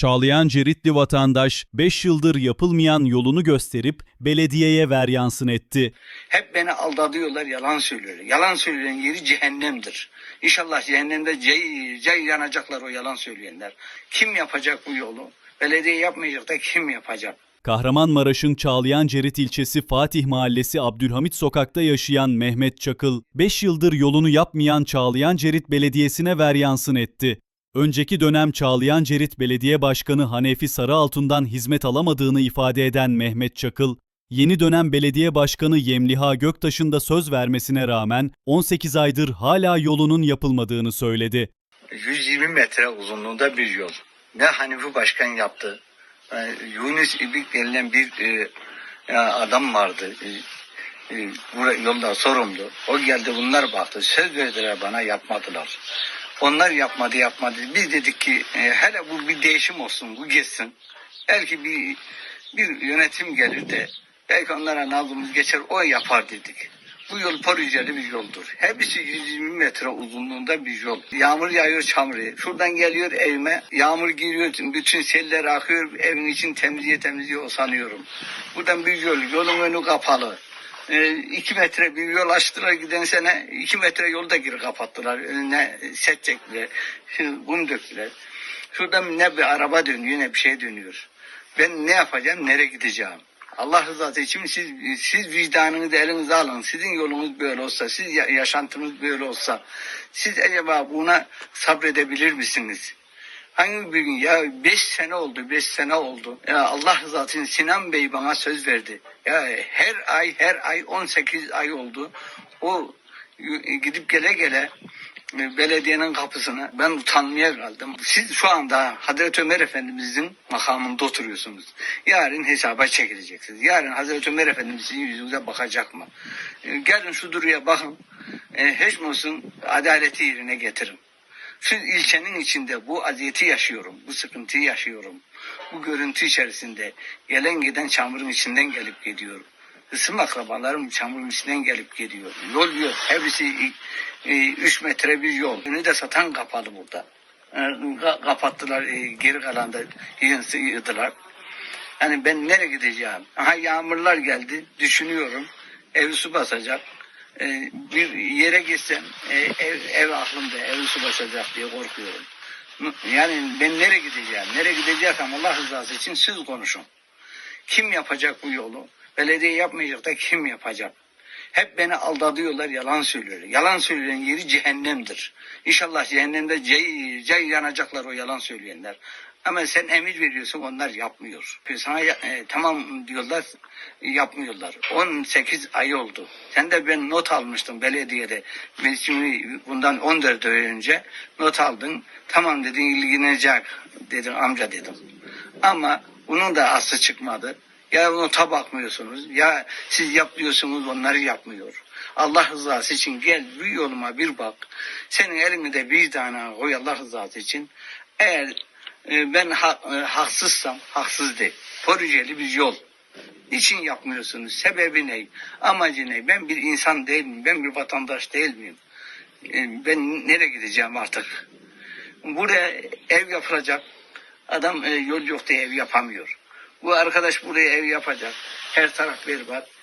Çağlayan Ceritli vatandaş 5 yıldır yapılmayan yolunu gösterip belediyeye veryansın etti. Hep beni aldatıyorlar, yalan söylüyorlar. Yalan söyleyen yeri cehennemdir. İnşallah cehennemde cay, cay yanacaklar o yalan söyleyenler. Kim yapacak bu yolu? Belediye yapmayacak da kim yapacak? Kahramanmaraş'ın Çağlayan Cerit ilçesi Fatih Mahallesi Abdülhamit Sokak'ta yaşayan Mehmet Çakıl, 5 yıldır yolunu yapmayan Çağlayan Cerit Belediyesi'ne veryansın etti. Önceki dönem Çağlayan Cerit Belediye Başkanı Hanefi Sarıaltun'dan hizmet alamadığını ifade eden Mehmet Çakıl, yeni dönem belediye başkanı Yemliha Göktaş'ın da söz vermesine rağmen 18 aydır hala yolunun yapılmadığını söyledi. 120 metre uzunluğunda bir yol. Ne Hanifi Başkan yaptı. e, Yunus İbik denilen bir e, e, adam vardı. E, e, yolda sorumlu. O geldi bunlar baktı. Söz verdiler bana yapmadılar. Onlar yapmadı yapmadı. Biz dedik ki e, hele bu bir değişim olsun bu geçsin. Belki bir bir yönetim gelir de belki onlara nabzımız geçer o yapar dedik. Bu yol projeli bir yoldur. Hepsi 120 metre uzunluğunda bir yol. Yağmur yağıyor çamur. Şuradan geliyor evime. Yağmur giriyor. Bütün seller akıyor. Evin için temizliğe temizliğe sanıyorum. Buradan bir yol. Yolun önü kapalı. E, iki metre bir yol açtılar giden sene. iki metre yolu da geri kapattılar. Önüne set çektiler. Kum döktüler. Şuradan ne bir araba dönüyor ne bir şey dönüyor. Ben ne yapacağım? Nereye gideceğim? Allah rızası için siz, siz vicdanınızı elinize alın. Sizin yolunuz böyle olsa, siz ya- yaşantınız böyle olsa, siz acaba buna sabredebilir misiniz? Hangi gün ya 5 sene oldu 5 sene oldu. Ya Allah rızası için Sinan Bey bana söz verdi. Ya her ay her ay 18 ay oldu. O gidip gele gele e, belediyenin kapısına ben utanmaya kaldım. Siz şu anda Hazreti Ömer Efendimizin makamında oturuyorsunuz. Yarın hesaba çekileceksiniz. Yarın Hazreti Ömer Efendimiz yüzünüze bakacak mı? E, Gelin şu duruya bakın. E, hiç olsun adaleti yerine getirin. Şu ilçenin içinde bu aziyeti yaşıyorum, bu sıkıntıyı yaşıyorum. Bu görüntü içerisinde gelen giden çamurun içinden gelip gidiyor. Hısım akrabalarım çamurun içinden gelip gidiyor. Yol yok. Hepsi 3 metre bir yol. Önü de satan kapalı burada. E, ka- kapattılar, e, geri kalan da yığdılar. Yani ben nereye gideceğim? Aha yağmurlar geldi, düşünüyorum. Ev su basacak. Ee, bir yere gitsem e, ev, ev aklımda, ev su basacak diye korkuyorum. Yani ben nereye gideceğim? Nereye gideceksem Allah rızası için siz konuşun. Kim yapacak bu yolu? Belediye yapmayacak da kim yapacak? Hep beni aldatıyorlar, yalan söylüyorlar. Yalan söyleyen yeri cehennemdir. İnşallah cehennemde cay, cay yanacaklar o yalan söyleyenler. Ama sen emir veriyorsun onlar yapmıyor. Sana ya- e, tamam diyorlar yapmıyorlar. 18 ay oldu. Sen de ben not almıştım belediyede. Ben şimdi bundan 14 ay önce not aldın. Tamam dedin ilgilenecek dedin amca dedim. Ama bunun da aslı çıkmadı. Ya nota bakmıyorsunuz. Ya siz yapıyorsunuz onları yapmıyor. Allah rızası için gel bir yoluma bir bak. Senin elini de vicdana koy Allah rızası için. Eğer e, ben ha- e, haksızsam haksız değil. Projeli bir yol. Niçin yapmıyorsunuz? Sebebi ne? Amacı ne? Ben bir insan değil miyim? Ben bir vatandaş değil miyim? E, ben nereye gideceğim artık? Buraya ev yapılacak. Adam yol yok diye ev yapamıyor. Bu arkadaş buraya ev yapacak. Her taraf berbat.